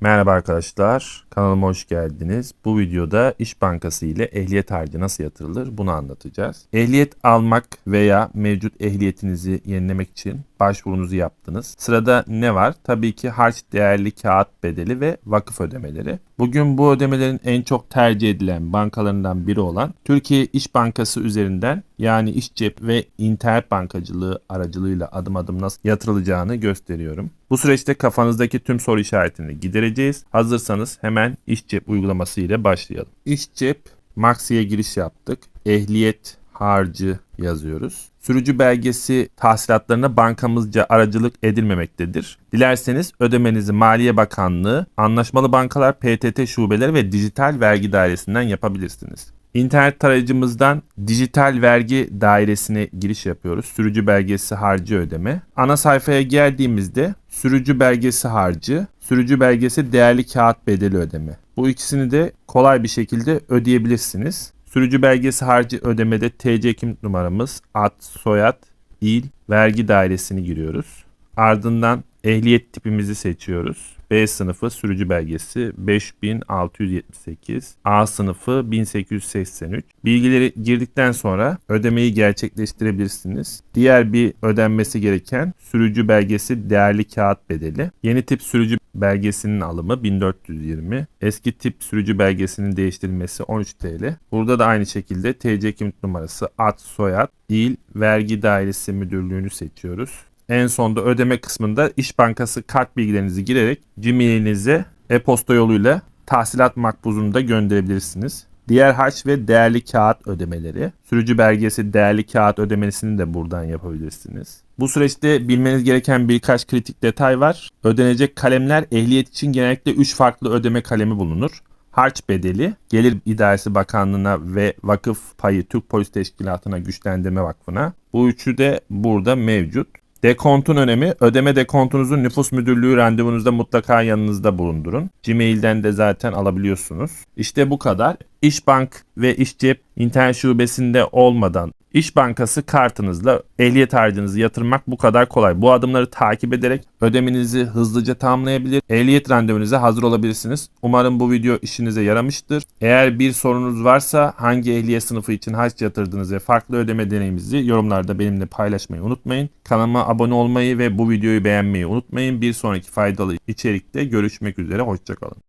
Merhaba arkadaşlar, kanalıma hoş geldiniz. Bu videoda İş Bankası ile ehliyet harcı nasıl yatırılır bunu anlatacağız. Ehliyet almak veya mevcut ehliyetinizi yenilemek için başvurunuzu yaptınız. Sırada ne var? Tabii ki harç değerli kağıt bedeli ve vakıf ödemeleri. Bugün bu ödemelerin en çok tercih edilen bankalarından biri olan Türkiye İş Bankası üzerinden yani İş Cep ve internet bankacılığı aracılığıyla adım adım nasıl yatırılacağını gösteriyorum. Bu süreçte kafanızdaki tüm soru işaretini gidereceğiz. Hazırsanız hemen İş Cep uygulaması ile başlayalım. İş Cep Maxi'ye giriş yaptık. Ehliyet harcı yazıyoruz. Sürücü belgesi tahsilatlarına bankamızca aracılık edilmemektedir. Dilerseniz ödemenizi Maliye Bakanlığı, anlaşmalı bankalar, PTT şubeleri ve dijital vergi dairesinden yapabilirsiniz. İnternet tarayıcımızdan dijital vergi dairesine giriş yapıyoruz. Sürücü belgesi harcı ödeme. Ana sayfaya geldiğimizde sürücü belgesi harcı, sürücü belgesi değerli kağıt bedeli ödeme. Bu ikisini de kolay bir şekilde ödeyebilirsiniz. Sürücü belgesi harcı ödemede TC kimlik numaramız, ad, soyad, il, vergi dairesini giriyoruz. Ardından ehliyet tipimizi seçiyoruz. B sınıfı sürücü belgesi 5678, A sınıfı 1883. Bilgileri girdikten sonra ödemeyi gerçekleştirebilirsiniz. Diğer bir ödenmesi gereken sürücü belgesi değerli kağıt bedeli. Yeni tip sürücü belgesinin alımı 1420. Eski tip sürücü belgesinin değiştirilmesi 13 TL. Burada da aynı şekilde TC kimlik numarası, ad, soyad, il, vergi dairesi müdürlüğünü seçiyoruz. En sonda ödeme kısmında İş Bankası kart bilgilerinizi girerek Gmail'inize e-posta yoluyla tahsilat makbuzunu da gönderebilirsiniz. Diğer harç ve değerli kağıt ödemeleri. Sürücü belgesi değerli kağıt ödemesini de buradan yapabilirsiniz. Bu süreçte bilmeniz gereken birkaç kritik detay var. Ödenecek kalemler ehliyet için genellikle 3 farklı ödeme kalemi bulunur harç bedeli, Gelir İdaresi Bakanlığı'na ve vakıf payı Türk Polis Teşkilatı'na güçlendirme vakfına. Bu üçü de burada mevcut. Dekontun önemi, ödeme dekontunuzu nüfus müdürlüğü randevunuzda mutlaka yanınızda bulundurun. Gmail'den de zaten alabiliyorsunuz. İşte bu kadar. İşbank ve İşcep internet şubesinde olmadan İş Bankası kartınızla ehliyet harcınızı yatırmak bu kadar kolay. Bu adımları takip ederek ödemenizi hızlıca tamamlayabilir, ehliyet randevunuza hazır olabilirsiniz. Umarım bu video işinize yaramıştır. Eğer bir sorunuz varsa hangi ehliyet sınıfı için harç yatırdınız ve farklı ödeme deneyiminizi yorumlarda benimle paylaşmayı unutmayın. Kanalıma abone olmayı ve bu videoyu beğenmeyi unutmayın. Bir sonraki faydalı içerikte görüşmek üzere. Hoşçakalın.